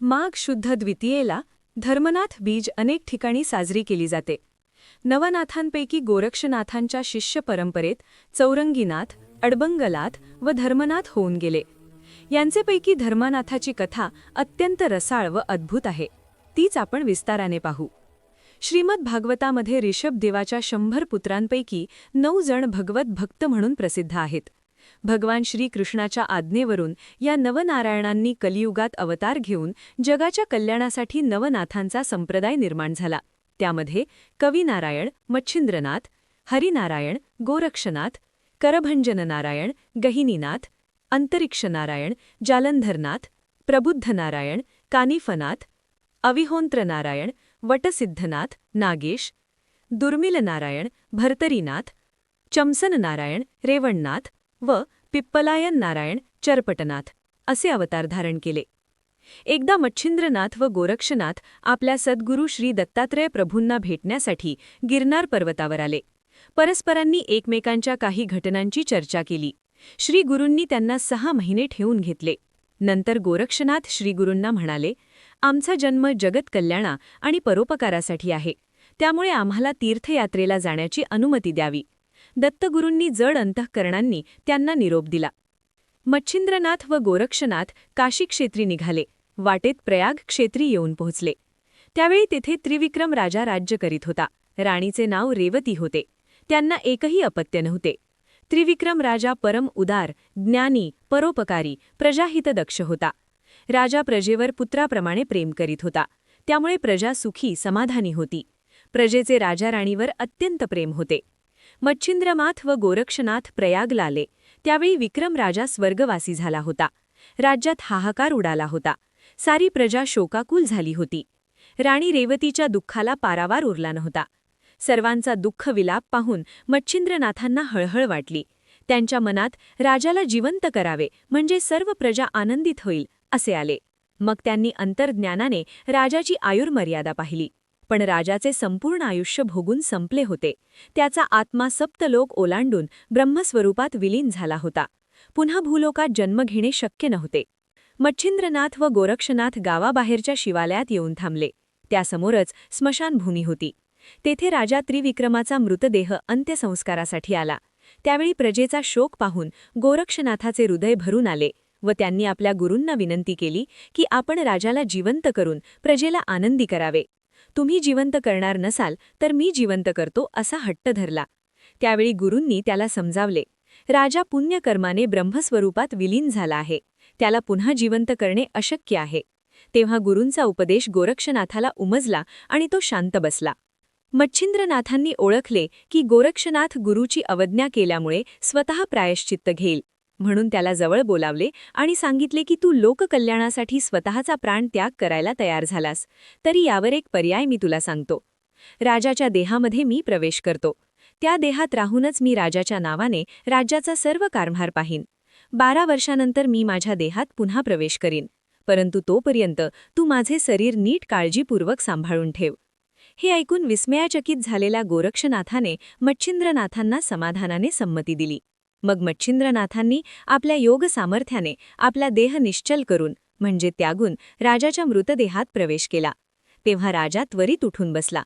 माघ शुद्ध द्वितीयेला धर्मनाथ बीज अनेक ठिकाणी साजरी केली जाते. नवनाथांपैकी गोरक्षनाथांच्या शिष्य परंपरेत चौरंगीनाथ अडबंगलाथ व धर्मनाथ होऊन गेले. यांचेपैकी धर्मनाथाची कथा अत्यंत रसाळ व अद्भुत आहे. तीच आपण विस्ताराने पाहू. श्रीमद भागवतामध्ये ऋषभदेवाच्या शंभर पुत्रांपैकी नऊ जण भगवत भक्त म्हणून प्रसिद्ध आहेत. भगवान श्रीकृष्णाच्या आज्ञेवरून या नवनारायणांनी कलियुगात अवतार घेऊन जगाच्या कल्याणासाठी नवनाथांचा संप्रदाय निर्माण झाला. त्यामध्ये कवीनारायण मच्छिंद्रनाथ हरिनारायण गोरक्षनाथ करभंजननारायण गहिनीनाथ अंतरिक्षनारायण जालंधरनाथ प्रबुद्धनारायण कानिफनाथ अविहोंत्रनारायण वटसिद्धनाथ नागेश दुर्मिलनारायण भरतरीनाथ चमसननारायण रेवणनाथ व पिप्पलायन नारायण चरपटनाथ असे अवतार धारण केले. एकदा मच्छिंद्रनाथ व गोरक्षनाथ आपल्या सद्गुरू श्री दत्तात्रय प्रभूंना भेटण्यासाठी गिरनार पर्वतावर आले. परस्परांनी एकमेकांच्या काही घटनांची चर्चा केली. श्री गुरूंनी त्यांना सहा महिने ठेवून घेतले. नंतर गोरक्षनाथ श्रीगुरूंना म्हणाले आमचा जन्म जगत कल्याणा आणि परोपकारासाठी आहे. त्यामुळे आम्हाला तीर्थयात्रेला जाण्याची अनुमती द्यावी. दत्तगुरूंनी जड अंतःकरणांनी त्यांना निरोप दिला. मच्छिंद्रनाथ व गोरक्षनाथ काशी क्षेत्री निघाले. वाटेत प्रयाग क्षेत्री येऊन पोहोचले. त्यावेळी तेथे त्रिविक्रम राजा राज्य करीत होता. राणीचे नाव रेवती होते. त्यांना एकही अपत्य नव्हते. त्रिविक्रम राजा परम उदार ज्ञानी परोपकारी प्रजाहितदक्ष होता. राजा प्रजेवर पुत्राप्रमाणे प्रेम करीत होता. त्यामुळे प्रजा सुखी समाधानी होती. प्रजेचे राजा राणीवर अत्यंत प्रेम होते. मच्छिंद्रमाथ व गोरक्षनाथ प्रयाग लाले त्यावेळी विक्रम राजा स्वर्गवासी झाला होता. राज्यात हाहाकार उडाला होता. सारी प्रजा शोकाकुल झाली होती. राणी रेवतीच्या दुःखाला पारावार उरला नव्हता. सर्वांचा दुःख विलाप पाहून मच्छिंद्रनाथांना हळहळ वाटली. त्यांच्या मनात राजाला जिवंत करावे म्हणजे सर्व प्रजा आनंदित होईल असे आले. मग त्यांनी अंतर्ज्ञानाने राजाची आयुर्मर्यादा पाहिली. पण राजाचे संपूर्ण आयुष्य भोगून संपले होते. त्याचा आत्मा सप्तलोक ओलांडून ब्रह्मस्वरूपात विलीन झाला होता. पुन्हा भूलोकात जन्म घेणे शक्य नव्हते. मच्छिंद्रनाथ व गोरक्षनाथ गावाबाहेरच्या शिवालयात येऊन थांबले. त्यासमोरच स्मशानभूमी होती. तेथे राजा त्रिविक्रमाचा मृतदेह अंत्यसंस्कारासाठी आला. त्यावेळी प्रजेचा शोक पाहून गोरक्षनाथाचे हृदय भरून आले व त्यांनी आपल्या गुरूंना विनंती केली की आपण राजाला जिवंत करून प्रजेला आनंदी करावे. तुम्ही जिवंत करणार नसाल तर मी जिवंत करतो असा हट्ट धरला. त्यावेळी गुरूंनी त्याला समजावले राजा पुण्यकर्माने ब्रह्मस्वरूपात विलीन झाला आहे. त्याला पुन्हा जिवंत करणे अशक्य आहे. तेव्हा गुरूंचा उपदेश गोरक्षनाथाला उमजला आणि तो शांत बसला. मच्छिंद्रनाथांनी ओळखले की गोरक्षनाथ गुरुची अवज्ञा केल्यामुळे स्वतः प्रायश्चित्त घेईल. म्हणून त्याला जवळ बोलावले आणि सांगितले की तू लोककल्याणासाठी स्वतःचा प्राण त्याग करायला तयार झालास. तरी यावर एक पर्याय मी तुला सांगतो. राजाच्या देहामध्ये मी प्रवेश करतो. त्या देहात राहूनच मी राजाच्या नावाने राज्याचा सर्व कारभार पाहीन. बारा वर्षानंतर मी माझ्या देहात पुन्हा प्रवेश करीन. परंतु तोपर्यंत तू माझे शरीर नीट काळजीपूर्वक सांभाळून ठेव. हे ऐकून विस्मयाचकित झालेल्या गोरक्षनाथाने मच्छिंद्रनाथांना समाधानाने संमती दिली. मग मच्छिंद्रनाथांनी आपल्या योग सामर्थ्याने आपला देह निश्चल करून म्हणजे त्यागून राजाच्या मृतदेहात प्रवेश केला. तेव्हा राजा त्वरित उठून बसला.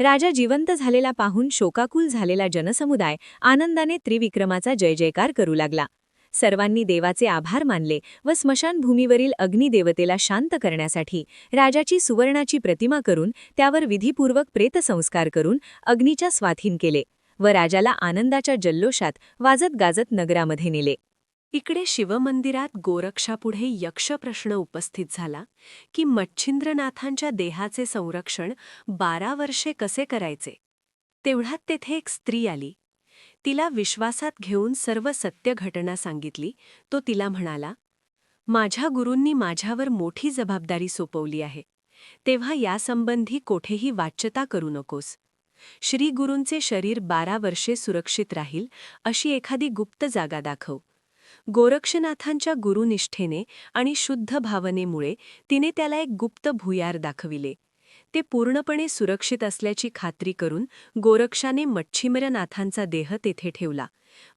राजा जिवंत झालेला पाहून शोकाकुल झालेला जनसमुदाय आनंदाने त्रिविक्रमाचा जय जयकार करू लागला. सर्वांनी देवाचे आभार मानले व स्मशानभूमीवरील अग्निदेवतेला शांत करण्यासाठी राजाची सुवर्णाची प्रतिमा करून त्यावर विधीपूर्वक प्रेतसंस्कार करून अग्नीच्या स्वाधीन केले. व राजाला आनंदाच्या जल्लोषात वाजत गाजत नगरामध्ये नेले. इकडे शिवमंदिरात गोरक्षापुढे यक्षप्रश्न उपस्थित झाला की मच्छिंद्रनाथांच्या देहाचे संरक्षण बारा वर्षे कसे करायचे? तेवढ्यात तेथे एक स्त्री आली. तिला विश्वासात घेऊन सर्व सत्य घटना सांगितली. तो तिला म्हणाला माझ्या गुरूंनी माझ्यावर मोठी जबाबदारी सोपवली आहे. तेव्हा यासंबंधी कोठेही वाच्यता करू नकोस. श्रीगुरूंचे शरीर बारा वर्षे सुरक्षित राहील अशी एखादी गुप्त जागा दाखव. गोरक्षनाथांच्या गुरुनिष्ठेने आणि शुद्ध भावनेमुळे तिने त्याला एक गुप्त भुयार दाखविले. ते पूर्णपणे सुरक्षित असल्याची खात्री करून गोरक्षाने मच्छिमरनाथांचा देह तेथे ठेवला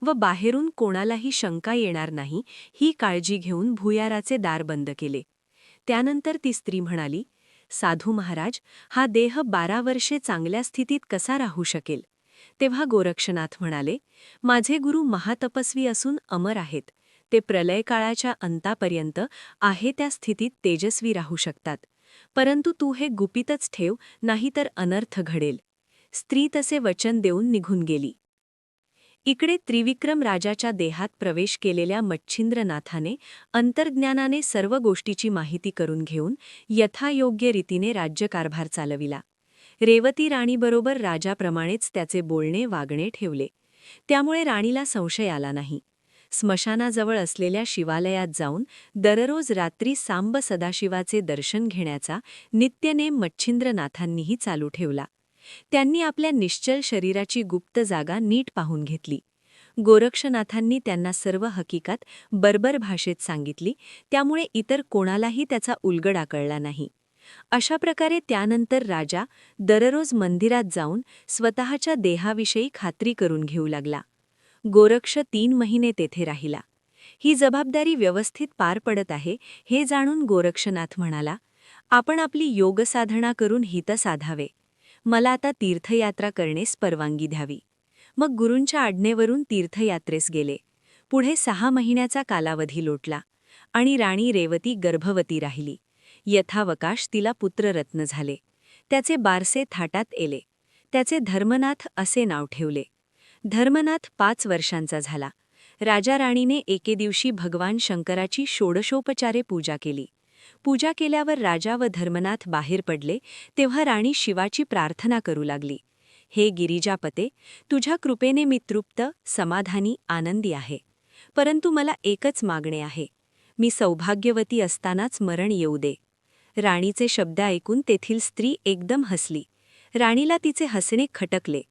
व बाहेरून कोणालाही शंका येणार नाही ही काळजी घेऊन भुयाराचे दार बंद केले. त्यानंतर ती स्त्री म्हणाली साधू महाराज हा देह बारा वर्षे चांगल्या स्थितीत कसा राहू शकेल? तेव्हा गोरक्षनाथ म्हणाले माझे गुरु महातपस्वी असून अमर आहेत. ते प्रलय काळाच्या अंतापर्यंत आहे त्या स्थितीत तेजस्वी राहू शकतात. परंतु तू हे गुपितच ठेव नाहीतर अनर्थ घडेल. स्त्री तसे वचन देऊन निघून गेली. इकडे त्रिविक्रम राजाच्या देहात प्रवेश केलेल्या मच्छिंद्रनाथाने अंतर्ज्ञानाने सर्व गोष्टीची माहिती करून घेऊन यथायोग्य रीतीने राज्यकारभार चालविला. रेवती राणीबरोबर राजाप्रमाणेच त्याचे बोलणे वागणे ठेवले. त्यामुळे राणीला संशय आला नाही. स्मशानाजवळ असलेल्या शिवालयात जाऊन दररोज रात्री सांब सदाशिवाचे दर्शन घेण्याचा नित्यनेम मच्छिंद्रनाथांनीही चालू ठेवला. त्यांनी आपल्या निश्चल शरीराची गुप्त जागा नीट पाहून घेतली. गोरक्षनाथांनी त्यांना सर्व हकीकत बर्बर भाषेत सांगितली त्यामुळे इतर कोणालाही त्याचा उलगडा कळला नाही. अशा प्रकारे त्यानंतर राजा दररोज मंदिरात जाऊन स्वतःच्या देहाविषयी खात्री करून घेऊ लागला. गोरक्ष तीन महिने तेथे राहिला. ही जबाबदारी व्यवस्थित पार पडत आहे हे जाणून गोरक्षनाथ म्हणाला आपण आपली योगसाधना करून हित साधावे. मला आता तीर्थयात्रा करण्यास परवानगी द्यावी. मग गुरूंच्या आज्ञेवरून तीर्थयात्रेस गेले. पुढे सहा महिन्याचा कालावधी लोटला आणि राणी रेवती गर्भवती राहिली. यथावकाश तिला पुत्ररत्न झाले. त्याचे बारसे थाटात एले. त्याचे धर्मनाथ असे नाव ठेवले. धर्मनाथ पाच वर्षांचा झाला. राजा राणीने एके दिवशी भगवान शंकराची षोडशोपचारे पूजा केली. पूजा केल्यावर राजा व धर्मनाथ बाहेर पडले तेव्हा राणी शिवाची प्रार्थना करू लागली. हे गिरिजापते तुझ्या कृपेने मी तृप्त समाधानी आनंदी आहे. परंतु मला एकच मागणे आहे. मी सौभाग्यवती असतानाच मरण येऊ दे. राणीचे शब्द ऐकून तेथील स्त्री एकदम हसली. राणीला तिचे हसणे खटकले.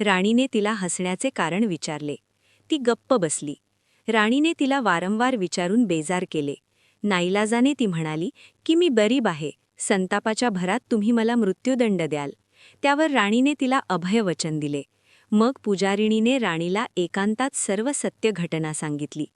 राणीने तिला हसण्याचे कारण विचारले. ती गप्प बसली. राणीने तिला वारंवार विचारून बेजार केले. नाईलाजाने ती म्हणाली की मी बरीब आहे. संतापाच्या भरात तुम्ही मला मृत्यूदंड द्याल. त्यावर राणीने तिला अभयवचन दिले. मग पुजारिणीने राणीला एकांतात सर्व सत्य घटना सांगितली.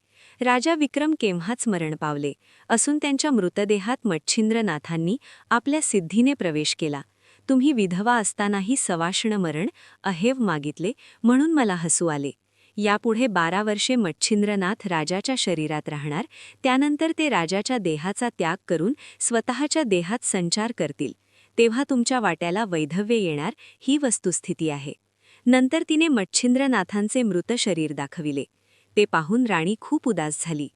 राजा विक्रम केव्हाच मरण पावले? असून त्यांच्या मृतदेहात मच्छिंद्रनाथांनी आपल्या सिद्धीने प्रवेश केला. तुम्ही विधवा असतानाही सवाष्ण मरण अहेव मागितले म्हणून मला हसू आले. यापुढे बारा वर्षे मच्छिंद्रनाथ राजाच्या शरीरात राहणार त्यानंतर ते राजाच्या देहाचा त्याग करून स्वतःच्या देहात संचार करतील. तेव्हा तुमच्या वाट्याला वैधव्य येणार ही वस्तुस्थिती आहे. नंतर तिने मच्छिंद्रनाथांचे मृत शरीर दाखविले. ते पाहून राणी खूप उदास झाली.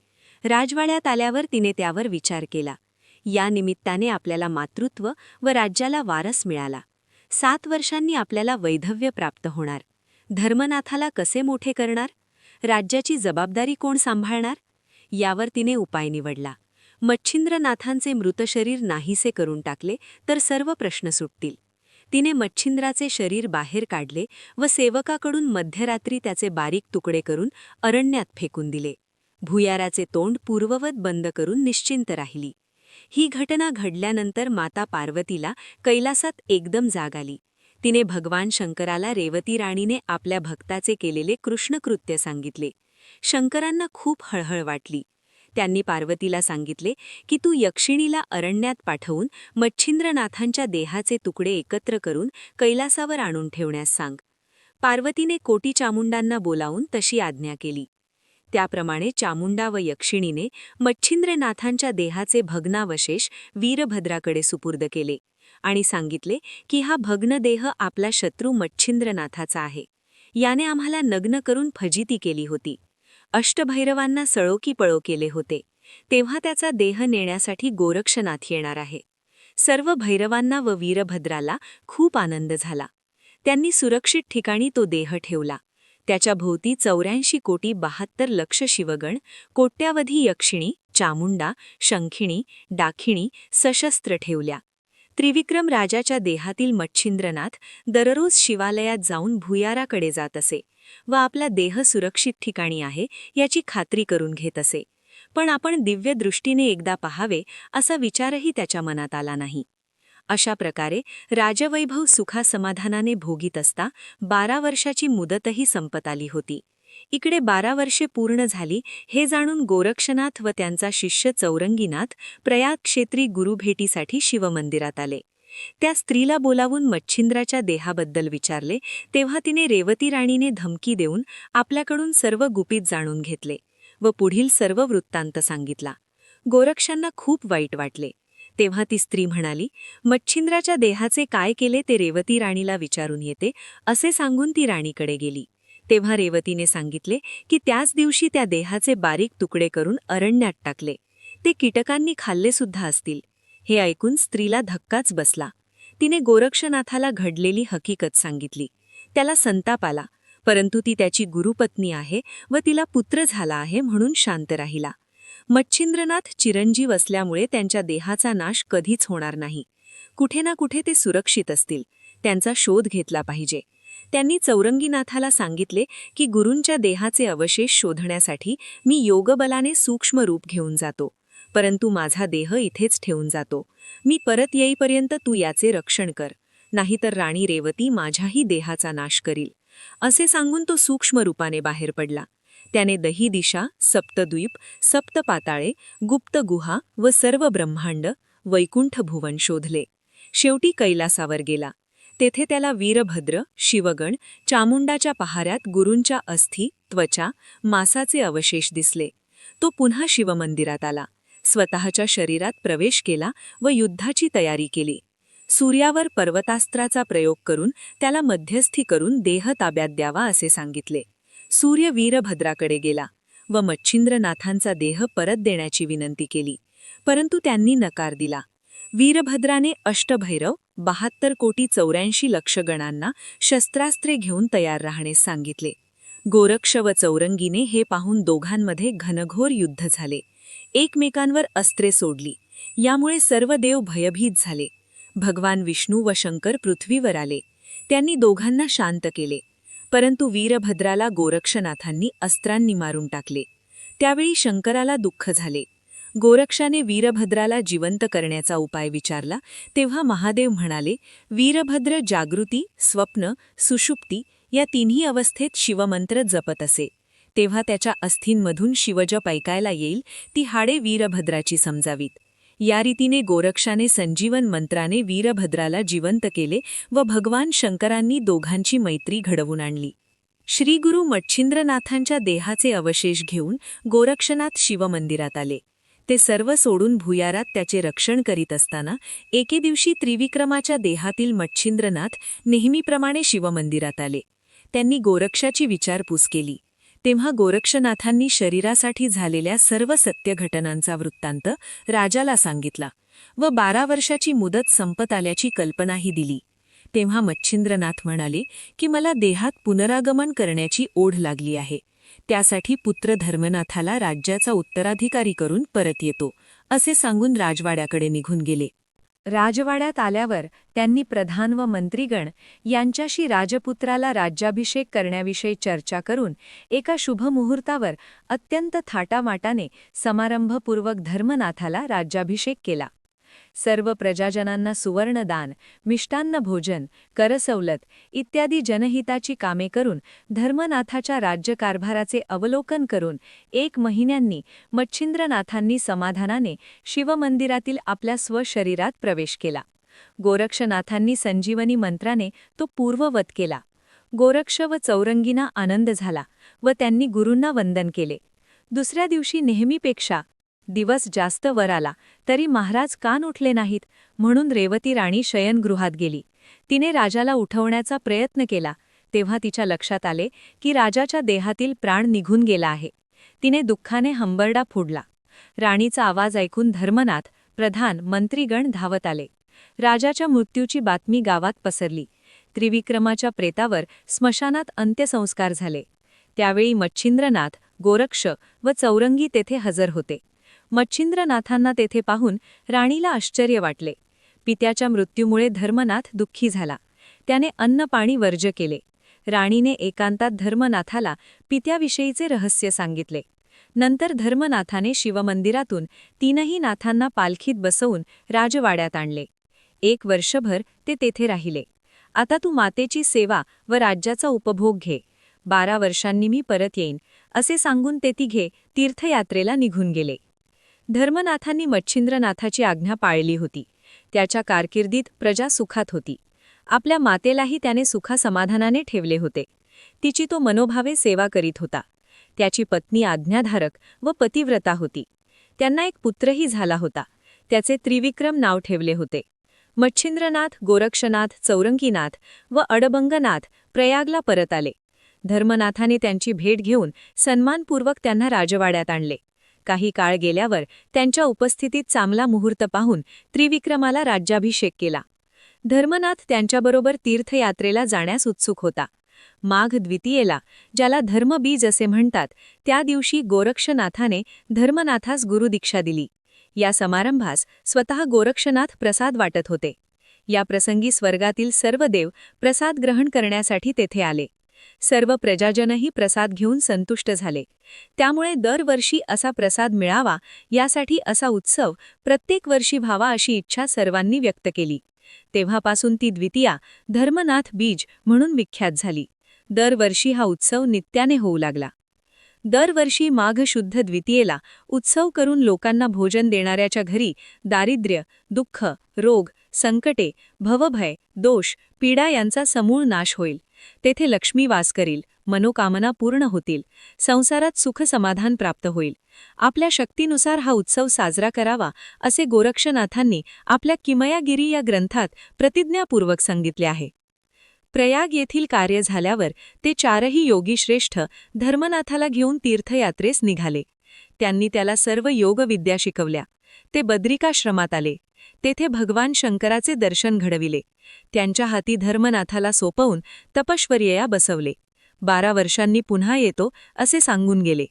राजवाड्यात आल्यावर तिने त्यावर विचार केला. या निमित्ताने आपल्याला मातृत्व व राज्याला वारस मिळाला. सात वर्षांनी आपल्याला वैधव्य प्राप्त होणार. धर्मनाथाला कसे मोठे करणार? राज्याची जबाबदारी कोण सांभाळणार? यावर तिने उपाय निवडला. मच्छिंद्रनाथांचे मृतशरीर नाहीसे करून टाकले तर सर्व प्रश्न सुटतील. तिने मच्छिंद्राचे शरीर बाहेर काढले व सेवकाकडून मध्यरात्री त्याचे बारीक तुकडे करून अरण्यात फेकून दिले. भुयाराचे तोंड पूर्ववत बंद करून निश्चिंत राहिली. ही घटना घडल्यानंतर माता पार्वतीला कैलासात एकदम जाग आली. तिने भगवान शंकराला रेवती राणीने आपल्या भक्ताचे केलेले कृष्णकृत्य सांगितले. शंकरांना खूप हळहळ वाटली. त्यांनी पार्वतीला सांगितले की तू यक्षिणीला अरण्यात पाठवून मच्छिंद्रनाथांच्या देहाचे तुकडे एकत्र करून कैलासावर आणून ठेवण्यास सांग. पार्वतीने कोटी चामुंडांना बोलावून तशी आज्ञा केली. त्याप्रमाणे चामुंडा व यक्षिणीने मच्छिंद्रनाथांच्या देहाचे भग्नावशेष वीरभद्राकडे सुपूर्द केले. आणि सांगितले की हा भग्नदेह आपला शत्रू मच्छिंद्रनाथाचा आहे. याने आम्हाला नग्न करून फजिती केली होती. अष्टभैरवांना सळोकी पळो केले होते. तेव्हा त्याचा देह नेण्यासाठी गोरक्षनाथ येणार आहे. सर्व भैरवांना व वीरभद्राला खूप आनंद झाला. त्यांनी सुरक्षित ठिकाणी तो देह ठेवला. त्याच्या भोवती चौऱ्याऐंशी कोटी बहात्तर लक्ष शिवगण कोट्यावधी यक्षिणी चामुंडा शंखिणी डाखिणी सशस्त्र ठेवल्या. त्रिविक्रम राजाच्या देहातील मच्छिंद्रनाथ दररोज शिवालयात जाऊन भुयाराकडे जात असे व आपला देह सुरक्षित ठिकाणी आहे याची खात्री करून घेत असे. पण आपण दिव्य दृष्टीने एकदा पहावे असा विचारही त्याच्या मनात आला नाही. अशा प्रकारे राजवैभव सुखासमाधानाने भोगीत असता बारा वर्षाची मुदतही संपत आली होती. इकडे बारा वर्षे पूर्ण झाली हे जाणून गोरक्षनाथ व त्यांचा शिष्य चौरंगीनाथ प्रयाग क्षेत्री गुरुभेटीसाठी शिवमंदिरात आले. त्या स्त्रीला बोलावून मच्छिंद्राच्या देहाबद्दल विचारले तेव्हा तिने रेवती राणीने धमकी देऊन आपल्याकडून सर्व गुपित जाणून घेतले व पुढील सर्व वृत्तांत सांगितला. गोरक्षांना खूप वाईट वाटले. तेव्हा ती स्त्री म्हणाली मच्छिंद्राच्या देहाचे काय केले ते रेवती राणीला विचारून येते असे सांगून ती राणीकडे गेली. तेव्हा रेवतीने सांगितले की त्याच दिवशी त्या देहाचे बारीक तुकडे करून अरण्यात टाकले. ते कीटकांनी खाल्ले सुद्धा असतील. हे ऐकून स्त्रीला धक्काच बसला. तिने गोरक्षनाथाला घडलेली हकीकत सांगितली. त्याला संताप आला. परंतु ती त्याची गुरुपत्नी आहे व तिला पुत्र झाला आहे म्हणून शांत राहिला. मच्छिंद्रनाथ चिरंजीव असल्यामुळे त्यांच्या देहाचा नाश कधीच होणार नाही. कुठे ना कुठे ते सुरक्षित असतील. त्यांचा शोध घेतला पाहिजे. त्यांनी चौरंगीनाथाला सांगितले की गुरूंच्या देहाचे अवशेष शोधण्यासाठी मी योगबलाने सूक्ष्म रूप घेऊन जातो परंतु माझा देह इथेच ठेवून जातो. मी परत येईपर्यंत तू याचे रक्षण कर नाहीतर राणी रेवती माझ्याही देहाचा नाश करील. असे सांगून तो सूक्ष्म रूपाने बाहेर पडला. त्याने दही दिशा सप्तद्वीप सप्त पाताळे गुप्त गुहा व सर्व ब्रह्मांड वैकुंठ भुवन शोधले. शेवटी कैलासावर गेला. तेथे त्याला वीरभद्र शिवगण चामुंडाच्या पहाऱ्यात गुरूंच्या अस्थी त्वचा मासाचे अवशेष दिसले. तो पुन्हा शिवमंदिरात आला. स्वतःच्या शरीरात प्रवेश केला व युद्धाची तयारी केली. सूर्यावर पर्वतास्त्राचा प्रयोग करून त्याला मध्यस्थी करून देह ताब्यात द्यावा असे सांगितले. सूर्य वीरभद्राकडे गेला व मच्छिंद्रनाथांचा देह परत देण्याची विनंती केली. परंतु त्यांनी नकार दिला. वीरभद्राने अष्टभैरव बहात्तर कोटी चौऱ्याऐंशी लक्ष गणांना शस्त्रास्त्रे घेऊन तयार राहण्यास सांगितले. गोरक्ष व चौरंगीने हे पाहून दोघांमध्ये घनघोर युद्ध झाले. एकमेकांवर अस्त्रे सोडली. यामुळे सर्व देव भयभीत झाले. भगवान विष्णू व शंकर पृथ्वीवर आले. त्यांनी दोघांना शांत केले. परंतु वीरभद्राला गोरक्षनाथांनी अस्त्रांनी मारून टाकले. त्यावेळी शंकराला दुःख झाले. गोरक्षाने वीरभद्राला जिवंत करण्याचा उपाय विचारला तेव्हा महादेव म्हणाले वीरभद्र जागृती स्वप्न सुषुप्ती या तिन्ही अवस्थेत शिवमंत्र जपत असे. तेव्हा त्याच्या अस्थींमधून शिवजप ऐकायला येईल ती हाडे वीरभद्राची समजावीत. या रीतीने गोरक्षाने संजीवन मंत्राने वीरभद्राला जिवंत केले व भगवान शंकरांनी दोघांची मैत्री घडवून आणली. श्रीगुरु मच्छिंद्रनाथांच्या देहाचे अवशेष घेऊन गोरक्षनाथ शिवमंदिरात आले. ते सर्व सोडून भुयारात त्याचे रक्षण करीत असताना एके दिवशी त्रिविक्रमाच्या देहातील मच्छिंद्रनाथ नेहमीप्रमाणे शिवमंदिरात आले. त्यांनी गोरक्षाची विचारपूस केली. तेव्हा गोरक्षनाथांनी शरीरासाठी झालेल्या सर्व सत्य घटनांचा वृत्तांत राजाला सांगितला व बारा वर्षाची मुदत संपत आल्याची कल्पनाही दिली. तेव्हा मच्छिंद्रनाथ म्हणाले की मला देहात पुनरागमन करण्याची ओढ लागली आहे. त्यासाठी पुत्र धर्मनाथाला राज्याचा उत्तराधिकारी करून परत येतो असे सांगून राजवाड्याकडे निघून गेले. राजवाड्यात आल्यावर त्यांनी प्रधान व मंत्रीगण यांच्याशी राजपुत्राला राज्याभिषेक करण्याविषयी चर्चा करून एका शुभमुहूर्तावर अत्यंत थाटामाटाने समारंभपूर्वक धर्मनाथाला राज्याभिषेक केला. सर्व प्रजाजनांना सुवर्णदान मिष्टान्न भोजन करसवलत इत्यादी जनहिताची कामे करून धर्मनाथाच्या राज्यकारभाराचे अवलोकन करून एक महिन्यांनी मच्छिंद्रनाथांनी समाधानाने शिवमंदिरातील आपल्या स्वशरीरात प्रवेश केला. गोरक्षनाथांनी संजीवनी मंत्राने तो पूर्ववत केला. गोरक्ष व चौरंगीना आनंद झाला व त्यांनी गुरूंना वंदन केले. दुसऱ्या दिवशी नेहमीपेक्षा दिवस जास्त वर आला तरी महाराज कान उठले नाहीत म्हणून रेवती राणी शयनगृहात गेली. तिने राजाला उठवण्याचा प्रयत्न केला तेव्हा तिच्या लक्षात आले की राजाच्या देहातील प्राण निघून गेला आहे. तिने दुःखाने हंबरडा फोडला. राणीचा आवाज ऐकून धर्मनाथ प्रधान मंत्रीगण धावत आले. राजाच्या मृत्यूची बातमी गावात पसरली. त्रिविक्रमाच्या प्रेतावर स्मशानात अंत्यसंस्कार झाले. त्यावेळी मच्छिंद्रनाथ गोरक्ष व चौरंगी तेथे हजर होते. मच्छिंद्रनाथांना तेथे पाहून राणीला आश्चर्य वाटले. पित्याच्या मृत्यूमुळे धर्मनाथ दुःखी झाला. त्याने अन्नपाणी वर्ज केले. राणीने एकांतात धर्मनाथाला पित्याविषयीचे रहस्य सांगितले. नंतर धर्मनाथाने शिवमंदिरातून तीनही नाथांना पालखीत बसवून राजवाड्यात आणले. एक वर्षभर ते तेथे राहिले. आता तू मातेची सेवा व राज्याचा उपभोग घे. बारा वर्षांनी मी परत येईन असे सांगून ते तिघे तीर्थयात्रेला निघून गेले. धर्मनाथांनी मच्छिंद्रनाथाची आज्ञा पाळली होती. त्याच्या कारकिर्दीत प्रजा सुखात होती. आपल्या मातेलाही त्याने सुखासमाधानाने ठेवले होते. तिची तो मनोभावे सेवा करीत होता. त्याची पत्नी आज्ञाधारक व पतिव्रता होती. त्यांना एक पुत्रही झाला होता. त्याचे त्रिविक्रम नाव ठेवले होते. मच्छिंद्रनाथ गोरक्षनाथ चौरंगीनाथ व अडबंगनाथ प्रयागला परत आले. धर्मनाथाने त्यांची भेट घेऊन सन्मानपूर्वक त्यांना राजवाड्यात आणले. काही काळ गेल्यावर त्यांच्या उपस्थितीत चांगला मुहूर्त पाहून त्रिविक्रमाला राज्याभिषेक केला. धर्मनाथ त्यांच्याबरोबर तीर्थयात्रेला जाण्यास उत्सुक होता. माघ द्वितीयेला ज्याला धर्मबीज असे म्हणतात त्या दिवशी गोरक्षनाथाने धर्मनाथास गुरुदीक्षा दिली. या समारंभास स्वतः गोरक्षनाथ प्रसाद वाटत होते. या प्रसंगी स्वर्गातील सर्व देव प्रसाद ग्रहण करण्यासाठी तेथे आले. सर्व प्रजाजनही प्रसाद घेऊन संतुष्ट झाले. त्यामुळे दरवर्षी असा प्रसाद मिळावा यासाठी असा उत्सव प्रत्येक वर्षी व्हावा अशी इच्छा सर्वांनी व्यक्त केली. तेव्हापासून ती द्वितीया धर्मनाथ बीज म्हणून विख्यात झाली. दरवर्षी हा उत्सव नित्याने होऊ लागला. दरवर्षी माघ शुद्ध द्वितीयेला उत्सव करून लोकांना भोजन देणाऱ्याच्या घरी दारिद्र्य दुःख रोग संकटे भवभय दोष पीडा यांचा समूळ नाश होईल. तेथे लक्ष्मी वास करील मनोकामना पूर्ण होतील संसारात सुख समाधान प्राप्त होईल. आपल्या शक्तीनुसार हा उत्सव साजरा करावा असे गोरक्षनाथांनी आपल्या किमयागिरी या ग्रंथात प्रतिज्ञापूर्वक सांगितले आहे. प्रयाग येथील कार्य झाल्यावर ते चारही योगी श्रेष्ठ धर्मनाथाला घेऊन तीर्थयात्रेस निघाले. त्यांनी त्याला सर्व योगविद्या शिकवल्या. ते बद्रिकाश्रमात आले. तेथे भगवान शंकराचे दर्शन घडविले. त्यांच्या हाती धर्मनाथाला सोपवून तपश्वर्यया बसवले. बारा वर्षांनी पुन्हा येतो असे सांगून गेले.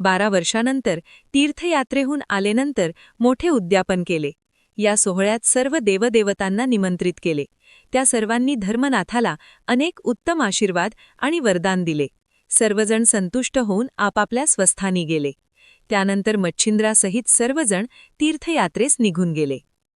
बारा वर्षानंतर तीर्थयात्रेहून आलेनंतर मोठे उद्यापन केले. या सोहळ्यात सर्व देवदेवतांना निमंत्रित केले. त्या सर्वांनी धर्मनाथाला अनेक उत्तम आशीर्वाद आणि वरदान दिले. सर्वजण संतुष्ट होऊन आपापल्या स्वस्थानी गेले. त्यानंतर मच्छिंद्रासहित सर्वजण तीर्थयात्रेस निघून गेले.